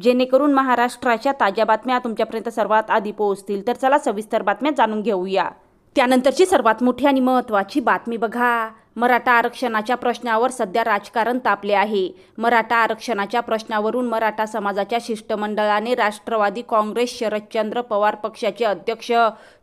जेणेकरून महाराष्ट्राच्या ताज्या बातम्या तुमच्यापर्यंत सर्वात आधी पोहोचतील. तर चला सविस्तर बातम्या जाणून घेऊया. त्यानंतरची सर्वात मोठी आणि महत्त्वाची बातमी बघा. मराठा आरक्षणाच्या प्रश्नावर सध्या राजकारण तापले आहे. मराठा आरक्षणाच्या प्रश्नावरून मराठा समाजाच्या शिष्टमंडळाने राष्ट्रवादी काँग्रेस शरदचंद्र पवार पक्षाचे अध्यक्ष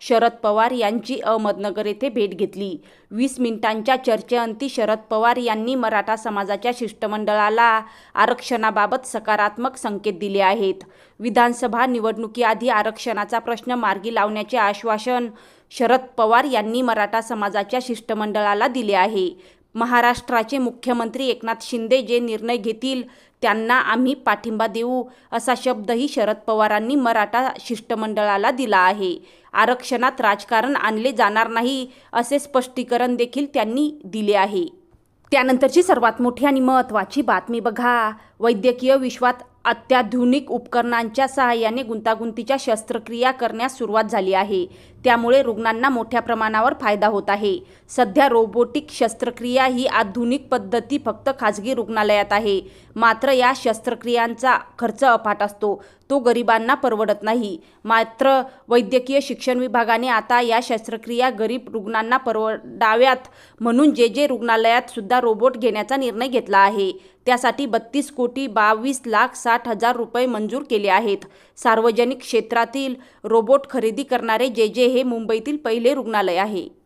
शरद पवार यांची अहमदनगर येथे भेट घेतली. वीस मिनिटांच्या चर्चेअंती शरद पवार यांनी मराठा समाजाच्या शिष्टमंडळाला आरक्षणाबाबत सकारात्मक संकेत दिले आहेत. विधानसभा निवडणुकीआधी आरक्षणाचा प्रश्न मार्गी लावण्याचे आश्वासन शरद पवार यांनी मराठा समाजाच्या शिष्टमंडळाला दिले आहे. महाराष्ट्राचे मुख्यमंत्री एकनाथ शिंदे जे निर्णय घेतील त्यांना आम्ही पाठिंबा देऊ असा शब्दही शरद पवारांनी मराठा शिष्टमंडळाला दिला आहे. आरक्षणात राजकारण आणले जाणार नाही असे स्पष्टीकरण देखील त्यांनी दिले आहे. त्यानंतरची सर्वात मोठी आणि महत्त्वाची बातमी बघा. वैद्यकीय विश्वात अत्याधुनिक उपकरणांच्या सहाय्याने गुंतागुंतीच्या शस्त्रक्रिया करण्यास सुरुवात झाली आहे. त्यामुळे रुग्णांना मोठ्या प्रमाणावर फायदा होत आहे. सध्या रोबोटिक शस्त्रक्रिया ही आधुनिक पद्धती फक्त खाजगी रुग्णालयात आहे. मात्र या शस्त्रक्रियांचा खर्च अफाट असतो. तो गरिबांना परवडत नाही. मात्र वैद्यकीय शिक्षण विभागाने आता या शस्त्रक्रिया गरीब रुग्णांना परवडाव्यात म्हणून जे जे रुग्णालयात सुद्धा रोबोट घेण्याचा निर्णय घेतला आहे. त्यासाठी बत्तीस कोटी बावीस लाख साठ हजार रुपये मंजूर केले आहेत. सार्वजनिक क्षेत्रातील रोबोट खरेदी करणारे जे जे हे मुंबईतील पहिले रुग्णालय आहे.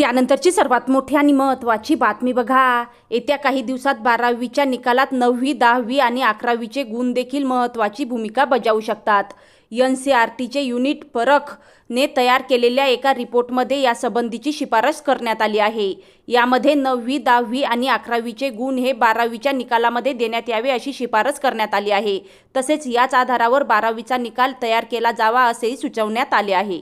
त्यानंतरची सर्वात मोठी आणि महत्त्वाची बातमी बघा. येत्या काही दिवसात बारावीच्या निकालात नववी दहावी आणि अकरावीचे गुण देखील महत्त्वाची भूमिका बजावू शकतात. एन सी आर टीचे युनिट परखने तयार केलेल्या एका रिपोर्टमध्ये यासंबंधीची शिफारस करण्यात आली आहे. यामध्ये नववी दहावी आणि अकरावीचे गुण हे बारावीच्या निकालामध्ये देण्यात यावे अशी शिफारस करण्यात आली आहे. तसेच याच आधारावर बारावीचा निकाल तयार केला जावा असेही सुचवण्यात आले आहे.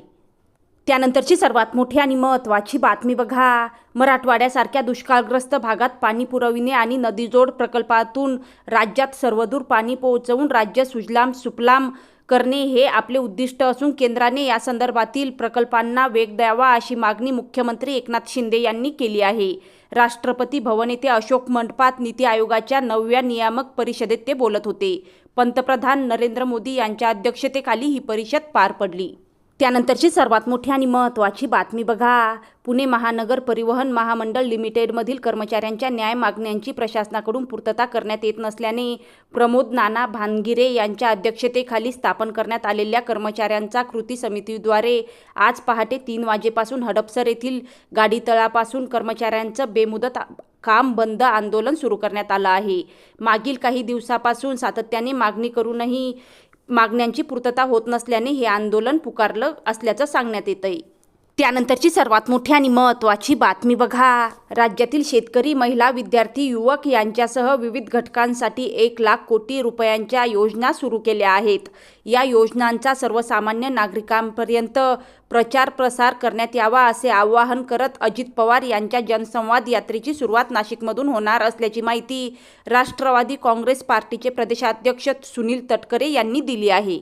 त्यानंतरची सर्वात मोठी आणि महत्त्वाची बातमी बघा. मराठवाड्यासारख्या दुष्काळग्रस्त भागात पाणी पुरविणे आणि नदीजोड प्रकल्पातून राज्यात सर्वदूर पाणी पोहोचवून राज्य सुजलाम सुफलाम करणे हे आपले उद्दिष्ट असून केंद्राने या संदर्भातील प्रकल्पांना वेग द्यावा अशी मागणी मुख्यमंत्री एकनाथ शिंदे यांनी केली आहे. राष्ट्रपती भवन येथे अशोक मंडपात नीती आयोगाच्या नवव्या नियामक परिषदेत ते बोलत होते. पंतप्रधान नरेंद्र मोदी यांच्या अध्यक्षतेखाली ही परिषद पार पडली. त्यानंतरची सर्वात मोठी आणि महत्त्वाची बातमी बघा. पुणे महानगर परिवहन महामंडळ लिमिटेडमधील कर्मचाऱ्यांच्या न्याय मागण्यांची प्रशासनाकडून पूर्तता करण्यात येत नसल्याने प्रमोद नाना भानगिरे यांच्या अध्यक्षतेखाली स्थापन करण्यात आलेल्या कर्मचाऱ्यांचा कृती समितीद्वारे आज पहाटे तीन वाजेपासून हडपसर येथील गाडीतळापासून कर्मचाऱ्यांचं बेमुदत काम बंद आंदोलन सुरू करण्यात आलं आहे. मागील काही दिवसापासून सातत्याने मागणी करूनही मागण्यांची पूर्तता होत नसल्याने हे आंदोलन पुकारलं असल्याचं सांगण्यात येतं त्यानंतरची सर्वात मोठी आणि महत्त्वाची बातमी बघा. राज्यातील शेतकरी महिला विद्यार्थी युवक यांच्यासह विविध घटकांसाठी एक लाख कोटी रुपयांच्या योजना सुरू केल्या आहेत. या योजनांचा सर्वसामान्य नागरिकांपर्यंत प्रचार प्रसार करण्यात यावा असे आवाहन करत अजित पवार यांच्या जनसंवाद यात्रेची सुरुवात नाशिकमधून होणार असल्याची माहिती राष्ट्रवादी काँग्रेस पार्टीचे प्रदेशाध्यक्ष सुनील तटकरे यांनी दिली आहे.